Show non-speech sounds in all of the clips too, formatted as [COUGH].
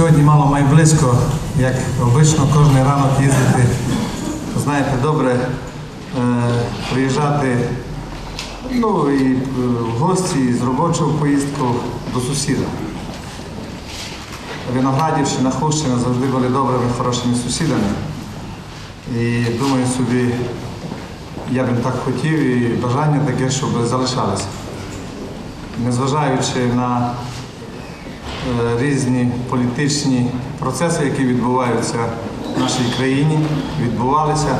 Сьогодні мало май близько, як обично кожен ранок їздити, знаєте, добре е, приїжджати ну, і е, в гості, і з робочого поїздку до сусіда. Виноградівщина, Хущина завжди були добрими, хорошими сусідами. І думаю собі, я б так хотів і бажання таке, щоб залишалися. Незважаючи на різні політичні процеси, які відбуваються в нашій країні, відбувалися.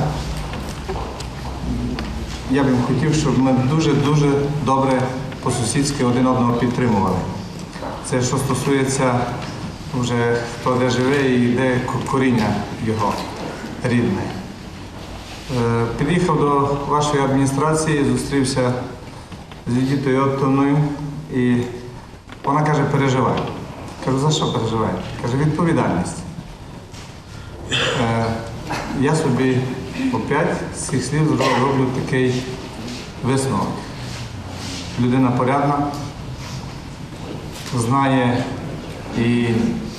Я б хотів, щоб ми дуже-дуже добре по-сусідськи один одного підтримували. Це що стосується вже хто де живе і де коріння його рідне. Е, Під'їхав до вашої адміністрації, зустрівся з Відітою Оттоною і вона каже, переживай. Кажу, за що переживай? Каже, відповідальність. Е, Я собі опять з цих слів зро- роблю такий висновок. Людина порядна, знає і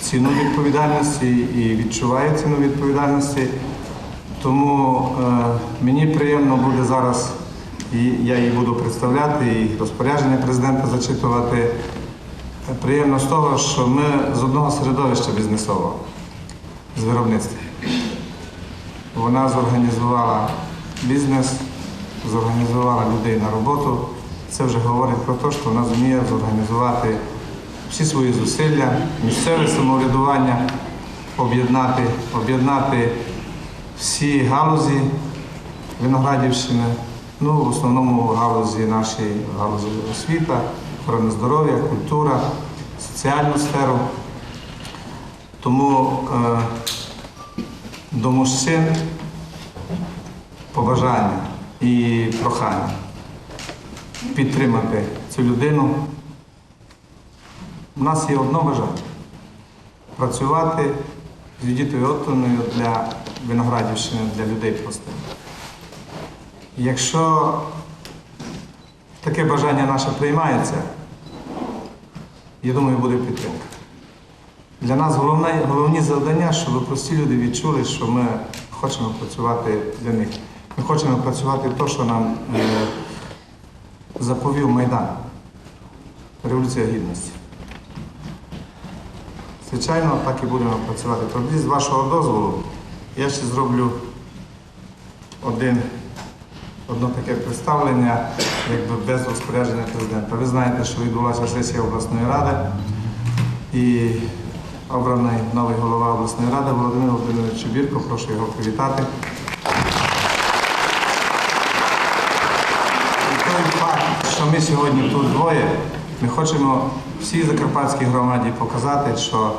ціну відповідальності, і відчуває ціну відповідальності. Тому е, мені приємно буде зараз, і я її буду представляти, і розпорядження президента зачитувати. Приємно з того, що ми з одного середовища бізнесового, з виробництва. Вона зорганізувала бізнес, зорганізувала людей на роботу. Це вже говорить про те, що вона зуміє зорганізувати всі свої зусилля, місцеве самоврядування, об'єднати, об'єднати всі галузі Виноградівщини, ну, в основному галузі нашої галузі освіта, охорони здоров'я, культура, соціальну сферу. Тому е, до мужчин побажання і прохання підтримати цю людину. У нас є одно бажання працювати з Юдітою Оттоною для Виноградівщини, для людей простих. Якщо таке бажання наше приймається, я думаю, буде підтримка. Для нас головне, головні завдання, щоб прості люди відчули, що ми хочемо працювати для них. Ми хочемо працювати те, що нам е, заповів Майдан, Революція Гідності. Звичайно, так і будемо працювати. Тоді, з вашого дозволу, я ще зроблю один, одне таке представлення, якби без розпорядження президента. Ви знаєте, що відбулася сесія обласної ради і обраний новий голова обласної ради Володимир Володимирович Чубірко. Прошу його привітати. Що ми сьогодні тут двоє, ми хочемо всій закарпатській громаді показати, що,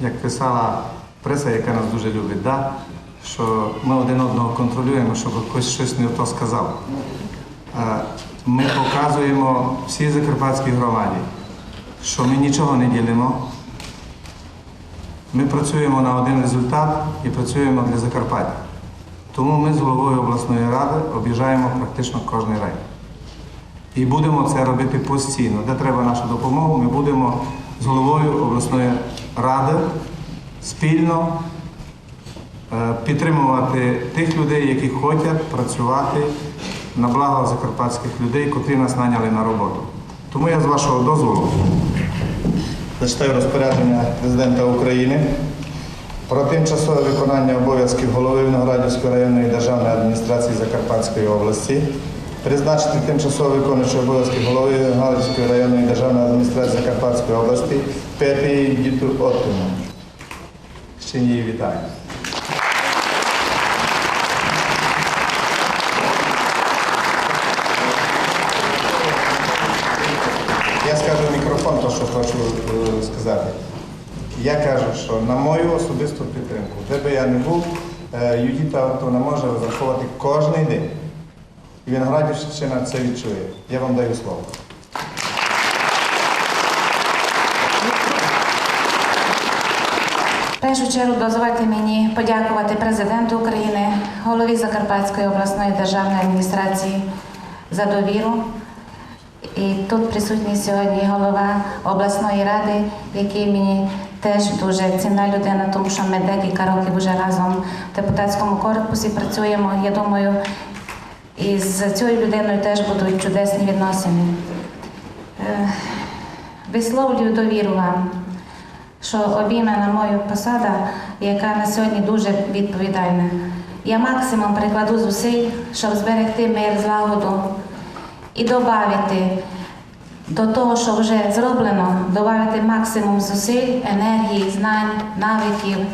як писала преса, яка нас дуже любить, да? Що ми один одного контролюємо, щоб хтось щось не то сказав. Е, Ми показуємо всій закарпатській громаді, що ми нічого не ділимо. Ми працюємо на один результат і працюємо для Закарпаття. Тому ми з головою обласної ради об'їжджаємо практично кожний район. І будемо це робити постійно. Де треба нашу допомогу, ми будемо з головою обласної ради спільно підтримувати тих людей, які хочуть працювати на благо закарпатських людей, котрі нас наняли на роботу. Тому я з вашого дозволу зачитаю розпорядження президента України про тимчасове виконання обов'язків голови Виноградівської районної державної адміністрації Закарпатської області, призначити тимчасово виконуючий обов'язки голови Виноградівської районної державної адміністрації Закарпатської області Пепі Діту Оттину. Ще її вітаю. Я скажу в мікрофон, то що хочу е, сказати. Я кажу, що на мою особисту підтримку, де би я не був, е, Юдіта Антона може розраховувати кожен день. І Виноградівщина це відчує. Я вам даю слово. В першу чергу дозвольте мені подякувати президенту України, голові Закарпатської обласної державної адміністрації за довіру. І тут присутній сьогодні голова обласної ради, який мені теж дуже цінна людина, тому що ми декілька років вже разом в депутатському корпусі працюємо. Я думаю, і з цією людиною теж будуть чудесні відносини. Е, Висловлюю довіру вам, що обіймена мою посада, яка на сьогодні дуже відповідальна. Я максимум прикладу зусиль, щоб зберегти мир, злагоду і додати до того, що вже зроблено, додати максимум зусиль, енергії, знань, навиків.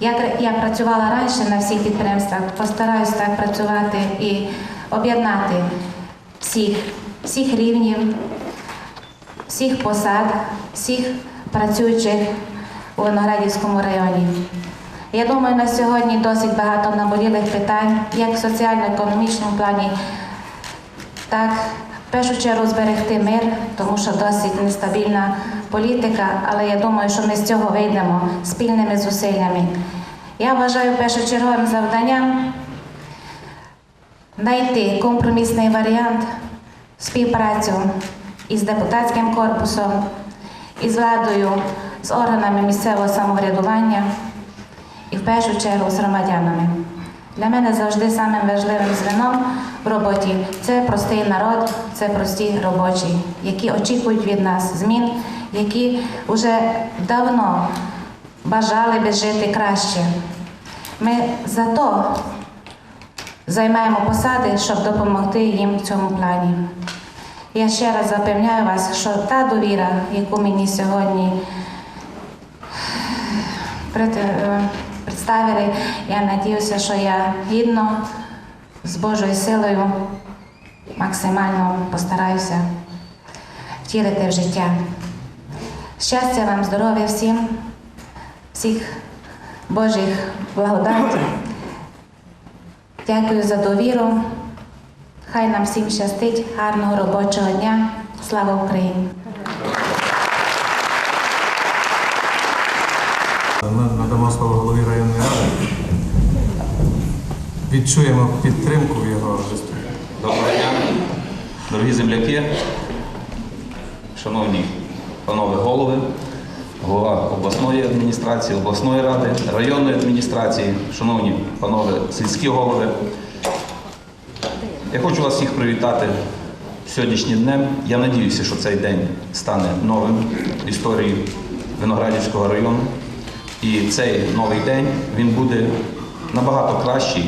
Як я працювала раніше на всіх підприємствах, постараюсь так працювати і об'єднати всіх, всіх рівнів, всіх посад, всіх працюючих у Виноградівському районі. Я думаю, на сьогодні досить багато наболілих питань, як в соціально-економічному плані, так в першу чергу зберегти мир, тому що досить нестабільна політика, але я думаю, що ми з цього вийдемо спільними зусиллями. Я вважаю першочерговим завданням знайти компромісний варіант співпрацю із депутатським корпусом, із владою, з органами місцевого самоврядування і в першу чергу з громадянами. Для мене завжди самим важливим звеном в роботі це простий народ, це прості робочі, які очікують від нас змін, які вже давно бажали би жити краще. Ми зато займаємо посади, щоб допомогти їм в цьому плані. Я ще раз запевняю вас, що та довіра, яку мені сьогодні [SIGHS] е, представили, я надіюся, що я гідно з Божою силою максимально постараюся втілити в життя. Щастя вам, здоров'я всім, всіх Божих благодатів. Дякую за довіру. Хай нам всім щастить, гарного робочого дня. Слава Україні! Надамо слово голові районної ради. Відчуємо підтримку в його житті. Доброго дня, дорогі земляки, шановні панове голови, голова обласної адміністрації, обласної ради, районної адміністрації, шановні панове сільські голови. Я хочу вас всіх привітати сьогоднішнім днем. Я надіюся, що цей день стане новим в історії Виноградівського району. І цей новий день він буде набагато кращий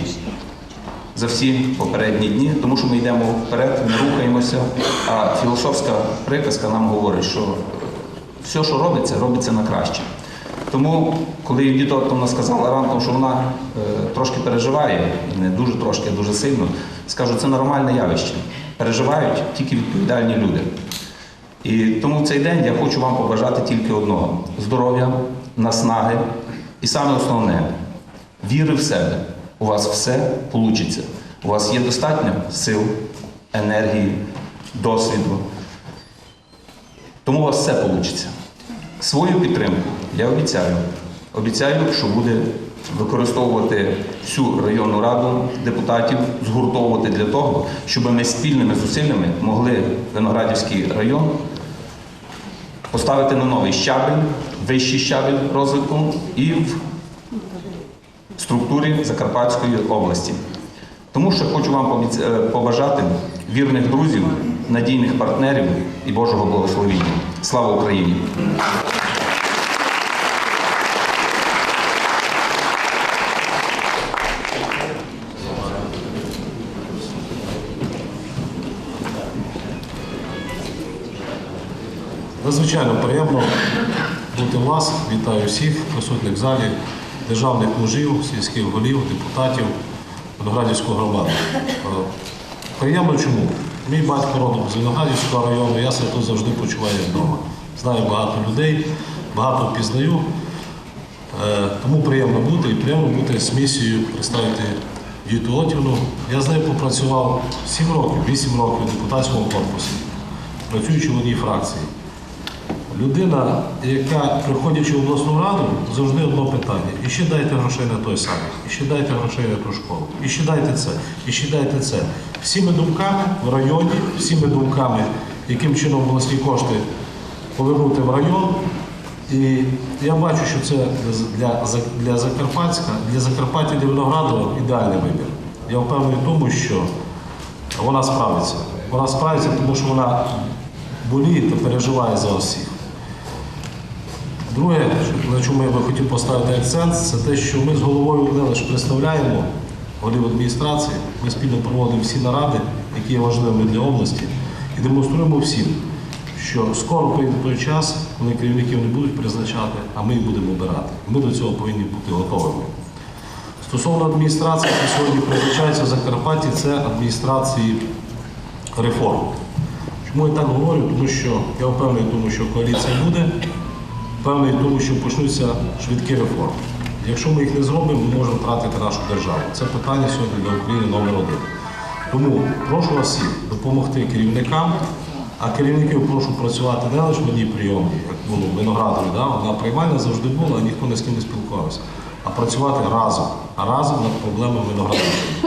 за всі попередні дні, тому що ми йдемо вперед, не рухаємося. А філософська приказка нам говорить, що все, що робиться, робиться на краще. Тому, коли Юдіта Оттовна сказала ранком, що вона е, трошки переживає, не дуже трошки, а дуже сильно, скажу, це нормальне явище. Переживають тільки відповідальні люди. І тому в цей день я хочу вам побажати тільки одного: здоров'я, наснаги і саме основне віри в себе. У вас все вийде. У вас є достатньо сил, енергії, досвіду. Тому у вас все вийде. Свою підтримку я обіцяю. Обіцяю, що буде використовувати всю районну раду депутатів, згуртовувати для того, щоб ми спільними зусиллями могли Виноградівський район поставити на новий щабель, вищий щабель розвитку і в структурі Закарпатської області. Тому що хочу вам е, побажати вірних друзів, надійних партнерів і Божого благословіння. Слава Україні! Надзвичайно приємно бути у вас. Вітаю всіх присутніх в залі, державних мужів, сільських голів, депутатів Виноградівського громади. Е, Приємно чому? Мій батько родом з Виноградівського району, я себе тут завжди почуваю вдома. Знаю багато людей, багато пізнаю. Е, Тому приємно бути і приємно бути з місією представити Віту Отівну. Я з нею попрацював 7 років, 8 років в депутатському корпусі, працюючи в одній фракції. Людина, яка, приходячи в обласну раду, завжди одно питання. І ще дайте грошей на той самий, і ще дайте грошей на ту школу, і ще дайте це, і ще дайте це. Всіми думками в районі, всіми думками, яким чином обласні кошти повернути в район, І я бачу, що це для, для Закарпатська, для Закарпаття, для ідеальний вибір. Я впевнений в тому, що вона справиться. Вона справиться, тому що вона боліє та переживає за всіх. Друге, на чому я би хотів поставити акцент, це те, що ми з головою не лише представляємо голів адміністрації, ми спільно проводимо всі наради, які є важливими для області, і демонструємо всім, що скоро прийде той час, коли керівників не будуть призначати, а ми їх будемо обирати. Ми до цього повинні бути готовими. Стосовно адміністрації, яка сьогодні призначається в Закарпатті, це адміністрації реформ. Чому я так говорю? Тому що я впевнений тому, що коаліція буде, впевнений в тому, що почнуться швидкі реформи. Якщо ми їх не зробимо, ми можемо втратити нашу державу. Це питання сьогодні для України номер один. Тому прошу вас всіх допомогти керівникам, а керівників прошу працювати не лише в одній прийомні, як було в Виноградові, да? одна приймальна завжди була, а ніхто ні з ким не спілкувався. А працювати разом, разом над проблемами Виноградовщини.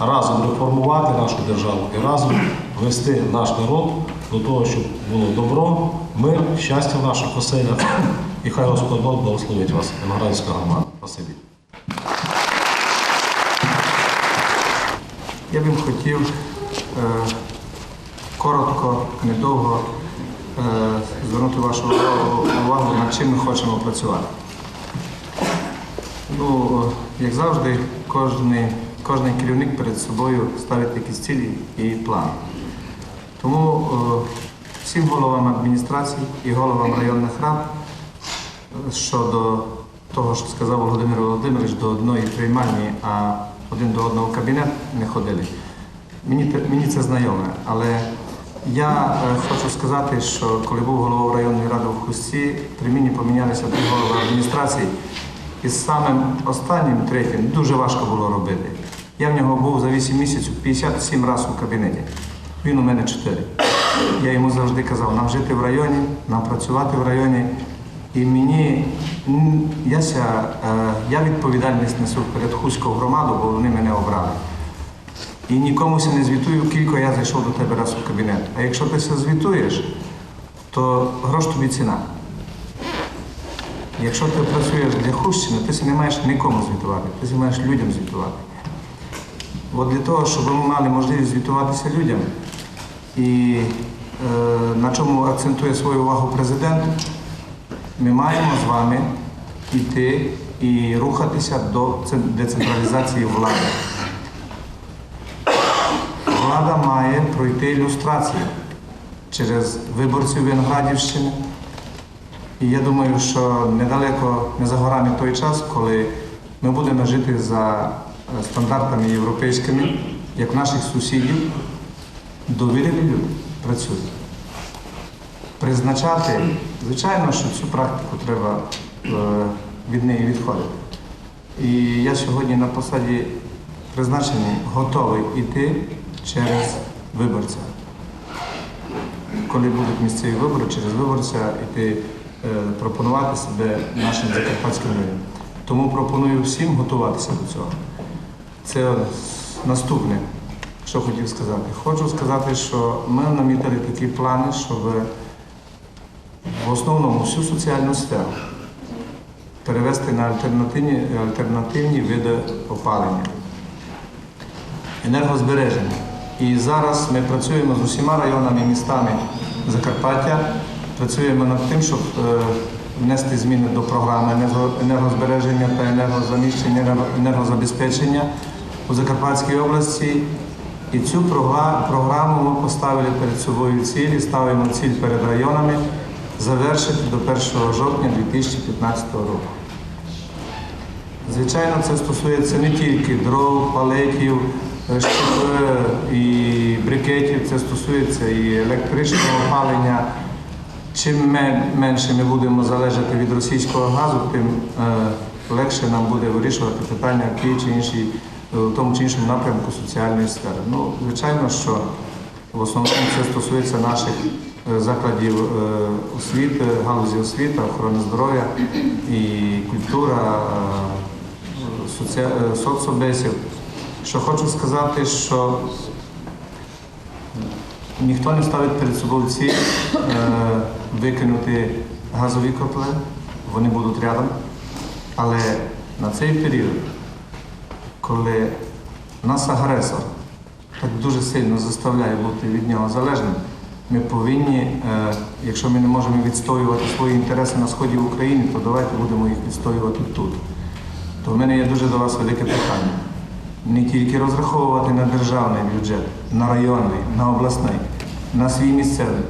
Разом реформувати нашу державу і разом вести наш народ до того, щоб було добро, мир, щастя в наших оселях. І хай Господь Бог благословить вас, Виноградівська громада. Спасибі. Я б хотів е, коротко, недовго е, звернути вашу увагу, над чим ми хочемо працювати. Ну, е, як завжди, кожний, кожний керівник перед собою ставить якісь цілі і плани. Тому е, всім головам адміністрацій і головам районних рад е, щодо того, що сказав Володимир Володимирович, до одної приймальні, а один до одного кабінет не ходили. Мені, мені це знайоме, але я е, хочу сказати, що коли був головою районної ради в Хусті, при мені помінялися три голови адміністрації, і самим останнім, третім, дуже важко було робити. Я в нього був за 8 місяців 57 разів у кабінеті. Він у мене 4. Я йому завжди казав, нам жити в районі, нам працювати в районі. І мені я, е, я відповідальність несу перед Хуською громаду, бо вони мене обрали. І нікому ся не звітую, кілько я зайшов до тебе раз у кабінет. А якщо ти се звітуєш, то грош тобі ціна. Якщо ти працюєш для Хущини, ти не маєш нікому звітувати, ти маєш людям звітувати. От для того, щоб ми мали можливість звітуватися людям, і е, на чому акцентує свою увагу президент, ми маємо з вами йти і рухатися до децентралізації влади. Влада має пройти ілюстрацію через виборців Виноградівщини. І я думаю, що недалеко, не за горами той час, коли ми будемо жити за е, стандартами європейськими, як наших сусідів, довірені люди працюють. Призначати, звичайно, що цю практику треба е, від неї відходити. І я сьогодні на посаді призначений готовий йти через виборця. Коли будуть місцеві вибори, через виборця йти е, пропонувати себе нашим закарпатським людям. Тому пропоную всім готуватися до цього. Це наступне, що хотів сказати. Хочу сказати, що ми намітили такі плани, щоб в основному всю соціальну сферу перевести на альтернативні, альтернативні види опалення, енергозбереження. І зараз ми працюємо з усіма районами і містами Закарпаття, працюємо над тим, щоб е, внести зміни до програми енергозбереження та енергозаміщення, енергозабезпечення у Закарпатській області. І цю програму ми поставили перед собою цілі, ставимо ціль перед районами завершити до 1 жовтня 2015 року. Звичайно, це стосується не тільки дров, палетів, е, і брикетів, це стосується і електричного опалення. Чим менше ми будемо залежати від російського газу, тим е, легше нам буде вирішувати питання в тій чи іншій, в тому чи іншому напрямку соціальної сфери. Ну, звичайно, що в основному це стосується наших е, закладів е, освіти, галузі освіти, охорони здоров'я і культура, е, е, соцобесів. Що хочу сказати, що ніхто не ставить перед собою е, викинути газові котли, вони будуть рядом. Але на цей період, коли нас агресор так дуже сильно заставляє бути від нього залежним, ми повинні, е, якщо ми не можемо відстоювати свої інтереси на сході України, то давайте будемо їх відстоювати тут. То в мене є дуже до вас велике питання. Не тільки розраховувати на державний бюджет, на районний, на обласний, на свій місцевий.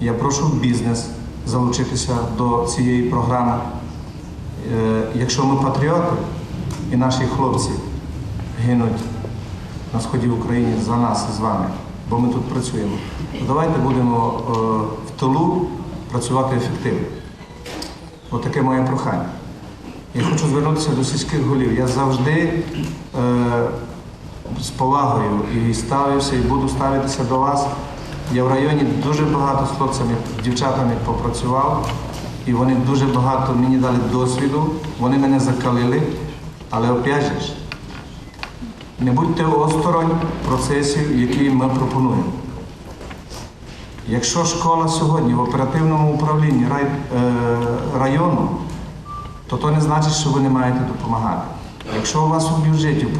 Я прошу бізнес залучитися до цієї програми. Е, Якщо ми патріоти і наші хлопці гинуть на сході України за нас з вами, бо ми тут працюємо, то давайте будемо е, в тилу працювати ефективно. Отаке моє прохання. Я хочу звернутися до сільських голів. Я завжди е, з повагою і ставився, і буду ставитися до вас. Я в районі дуже багато з хлопцями, дівчатами попрацював, і вони дуже багато мені дали досвіду, вони мене закалили, але опять же, не будьте осторонь процесів, які ми пропонуємо. Якщо школа сьогодні в оперативному управлінні рай, е, району, то то не значить, що ви не маєте допомагати. Якщо у вас у бюджеті в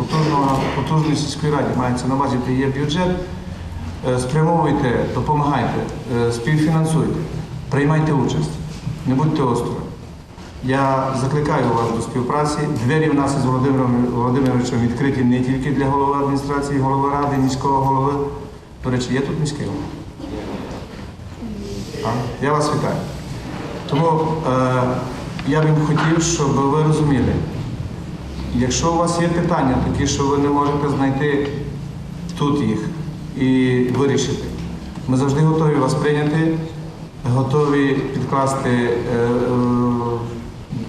потужної сільської раді мається на увазі, де є бюджет, е, спрямовуйте, допомагайте, е, співфінансуйте, приймайте участь, не будьте осторонь. Я закликаю вас до співпраці. Двері в нас із Володимиром Володимировичем відкриті не тільки для голови адміністрації, голови ради, міського голови. До речі, є тут міський голова? Я вас вітаю. Тому е, я б хотів, щоб ви розуміли, якщо у вас є питання такі, що ви не можете знайти тут їх і вирішити, ми завжди готові вас прийняти, готові підкласти е,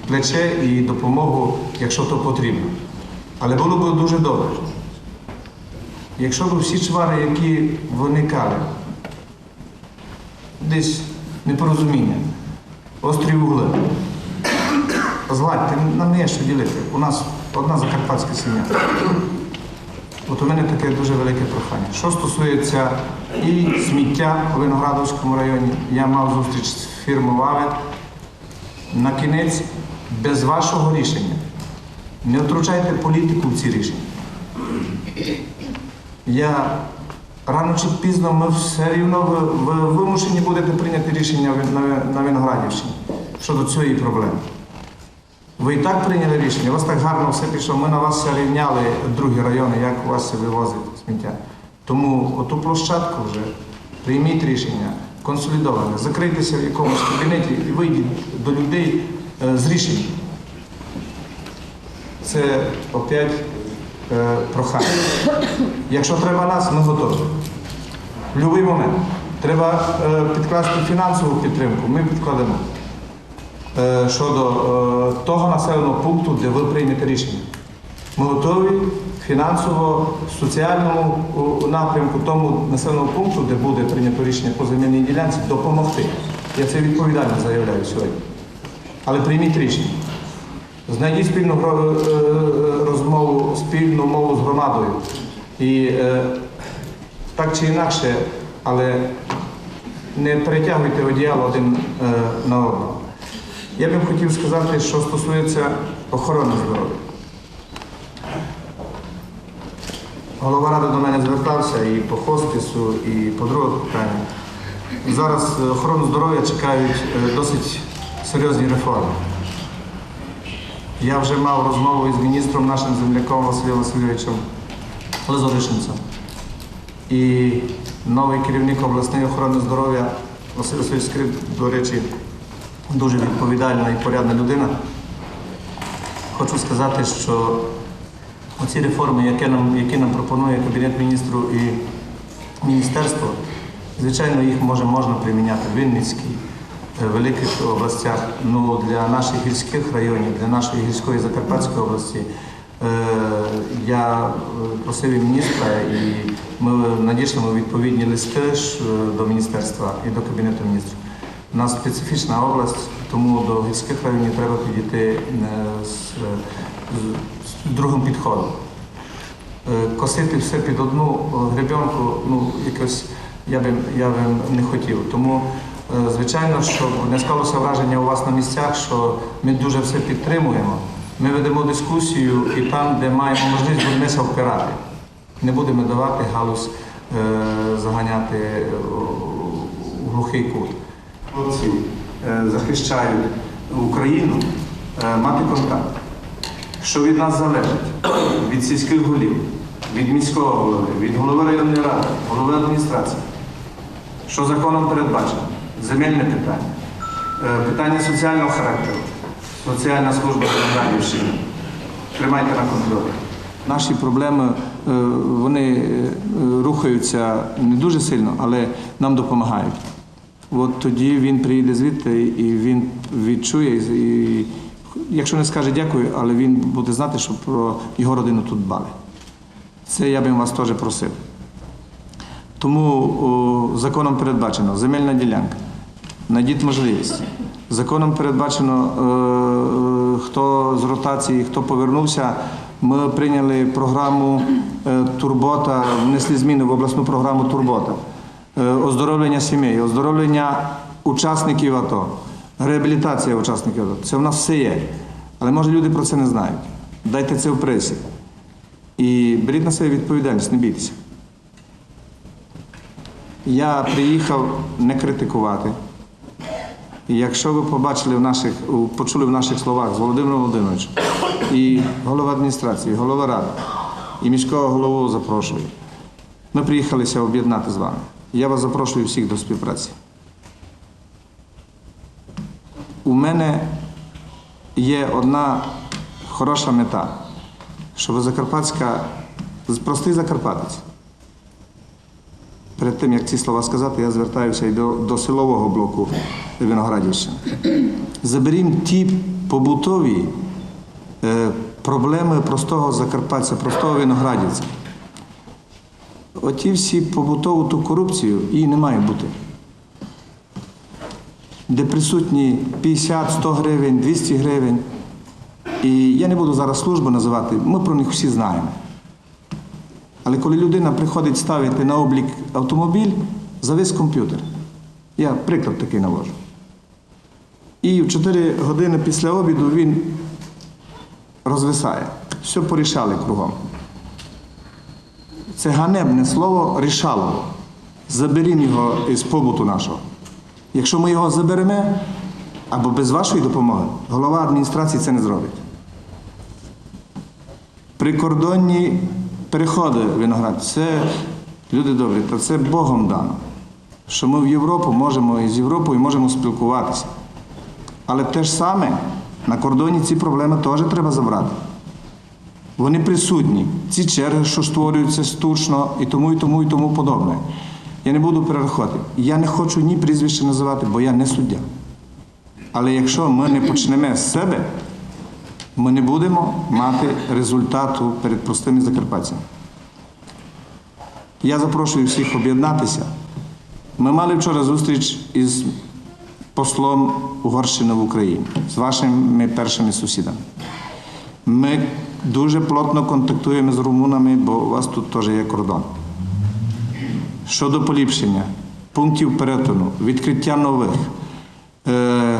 плече і допомогу, якщо то потрібно. Але було б дуже добре, якщо б всі чвари, які виникали, десь непорозуміння, острі угли. Згладьте, нам не є що ділити. У нас одна закарпатська сім'я. От у мене таке дуже велике прохання. Що стосується і сміття у Виноградовському районі, я мав зустріч з фірмою Ваве. На кінець, без вашого рішення, не втручайте політику в ці рішення. Я рано чи пізно ми все рівно ви, ви вимушені будете прийняти рішення на, на Виноградівщині щодо цієї проблеми. Ви і так прийняли рішення, у вас так гарно все пішло. Ми на вас все рівняли другі райони, як у вас вивозить сміття. Тому оту площадку вже прийміть рішення консолідоване, закрийтеся в якомусь кабінеті і вийдіть до людей з рішенням. Це опять е, прохання. Якщо треба нас, ми готові. В будь-який момент. Треба е, підкласти фінансову підтримку, ми підкладемо. Е, щодо е, того населеного пункту, де ви приймете рішення. Ми готові фінансово, соціальному напрямку тому населеному пункту, де буде прийнято рішення по земельній ділянці, допомогти. Я це відповідально заявляю сьогодні. Але прийміть рішення. Знайдіть спільну е, е, розмову, спільну мову з громадою. І е, так чи інакше, але не перетягуйте одіяло один на одного. Я б хотів сказати, що стосується охорони здоров'я. Голова ради до мене звертався і по хоспісу, і по других питаннях. Зараз охорону здоров'я чекають досить серйозні реформи. Я вже мав розмову із міністром нашим земляком Василем Васильовичем Лазоришинцем. І новий керівник обласної охорони здоров'я Василь Васильович Скрип, до речі, дуже відповідальна і порядна людина. Хочу сказати, що оці реформи, які нам, які нам пропонує Кабінет міністрів і міністерство, звичайно, їх може, можна приміняти в Вінницькій, великих областях. Ну, для наших гірських районів, для нашої гірської Закарпатської області. е, Я е, просив міністра, і ми надішлемо відповідні листи е, до міністерства і до Кабінету міністрів. У нас специфічна область, тому до гірських районів треба підійти з, з, з другим підходом. Косити все під одну гребенку, ну якось я би, я би не хотів. Тому Звичайно, щоб не склалося враження у вас на місцях, що ми дуже все підтримуємо. Ми ведемо дискусію і там, де маємо можливість, будемося впирати. Не будемо давати галузь е, заганяти е, у глухий кут. Хлопці е, захищають Україну, е, мати контакт. Що від нас залежить? Від сільських голів, від міського голови, від голови районної ради, голови адміністрації. Що законом передбачено? Земельне питання, е, питання соціального характеру, соціальна служба Виноградівщини. Тримайте на контролі. Наші проблеми е, вони е, рухаються не дуже сильно, але нам допомагають. От тоді він приїде звідти і він відчує, і, якщо не скаже дякую, але він буде знати, що про його родину тут дбали. Це я би вас теж просив. Тому о, законом передбачено земельна ділянка. Найдіть можливість. Законом передбачено, е, е, хто з ротації, хто повернувся. Ми прийняли програму е, Турбота, внесли зміни в обласну програму Турбота, оздоровлення сімей, оздоровлення учасників АТО, реабілітація учасників АТО. Це в нас все є. Але може люди про це не знають. Дайте це в пресі. І беріть на себе відповідальність, не бійтеся. Я приїхав не критикувати. І якщо ви побачили в наших, почули в наших словах з Володимиром Володимировичем, і голова адміністрації, і голова ради, і міського голову запрошую. Ми приїхалися об'єднати з вами. Я вас запрошую всіх до співпраці. У мене є одна хороша мета, щоб Закарпатська, простий Закарпатець. Перед тим, як ці слова сказати, я звертаюся і до, до силового блоку Виноградівщини. Заберімо ті побутові е, проблеми простого закарпатця, простого виноградівця. Оті всі побутову ту корупцію її не має бути. Де присутні 50, 100 гривень, 200 гривень. І я не буду зараз службу називати, ми про них всі знаємо. Але коли людина приходить ставити на облік автомобіль, завис комп'ютер. Я приклад такий навожу. І в 4 години після обіду він розвисає. Все порішали кругом. Це ганебне слово рішалово. Заберімо його із побуту нашого. Якщо ми його заберемо, або без вашої допомоги, голова адміністрації це не зробить. Прикордонні переходи виноград, це люди добрі, та це Богом дано. Що ми в Європу можемо і з Європою можемо спілкуватися. Але те ж саме на кордоні ці проблеми теж треба забрати. Вони присутні. Ці черги, що створюються штучно, і тому, і тому, і тому подобне. Я не буду перерахувати. Я не хочу ні прізвище називати, бо я не суддя. Але якщо ми не почнемо з себе, ми не будемо мати результату перед простими закарпатцями. Я запрошую всіх об'єднатися. Ми мали вчора зустріч із послом Угорщини в Україні, з вашими першими сусідами. Ми дуже плотно контактуємо з румунами, бо у вас тут теж є кордон. Щодо поліпшення пунктів перетину, відкриття нових, е,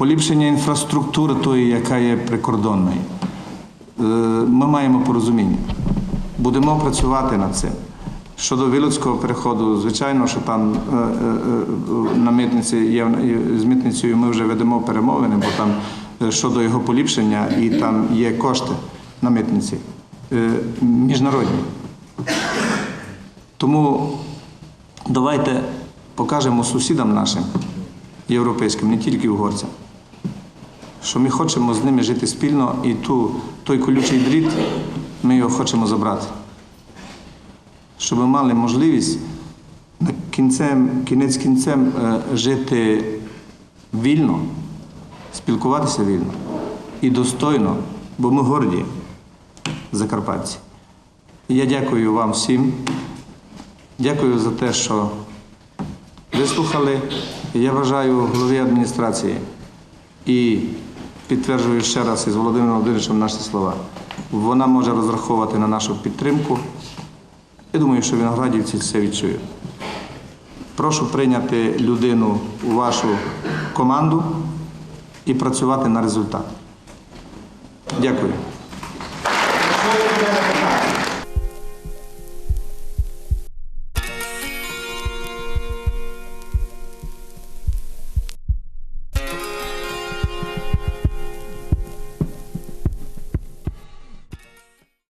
поліпшення інфраструктури тої, яка є прикордонною. Е, ми маємо порозуміння. Будемо працювати над цим. Щодо Вілоцького переходу, звичайно, що там е, е, на митниці є з митницею ми вже ведемо перемовини, бо там щодо його поліпшення і там є кошти на митниці міжнародні. Тому давайте покажемо сусідам нашим європейським, не тільки угорцям, що ми хочемо з ними жити спільно і ту, той колючий дріт ми його хочемо забрати. Щоб ми мали можливість кінцем, кінець кінцем е, жити вільно, спілкуватися вільно і достойно, бо ми горді закарпатці. Я дякую вам всім. Дякую за те, що вислухали. Я вважаю голові адміністрації і підтверджую ще раз із Володимиром Володимировичем наші слова. Вона може розраховувати на нашу підтримку. Я думаю, що виноградівці це відчують. прошу прийняти людину у вашу команду і працювати на результат. Дякую.